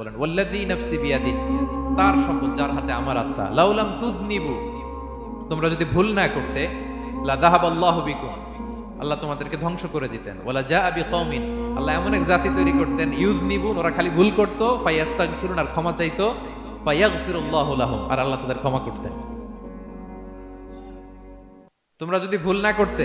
বলেন, ওয়াল্লাযী নাফসি বিয়াদি তার শপথ যার হাতে আমার আত্মা। লাউলাম তোমরা যদি ভুল না করতে লা যাহাবাল্লাহু বিকুম, আল্লাহ তোমাদেরকে ধ্বংস করে দিতেন। ওয়ালা জা আবি কওমিন আল্লাহ এমন এক জাতি তৈরি করতেন, ইউযনিবুন, ওরা খালি ভুল করতো ফায়াস্তাগফিরুন আর ক্ষমা চাইতো ফায়াগফিরুল্লাহু লাহুম, আর আল্লাহ তাদের ক্ষমা করতেন। তোমরা যদি ভুল না করতে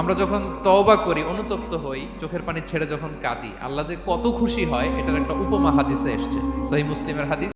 আমরা যখন তওবা করি, অনুতপ্ত হই, চোখের পানি ছেড়ে যখন কাঁদি, আল্লাহ যে কত খুশি হয়, এটার একটা উপমা হাদিসে এসছে। সহি মুসলিমের হাদিস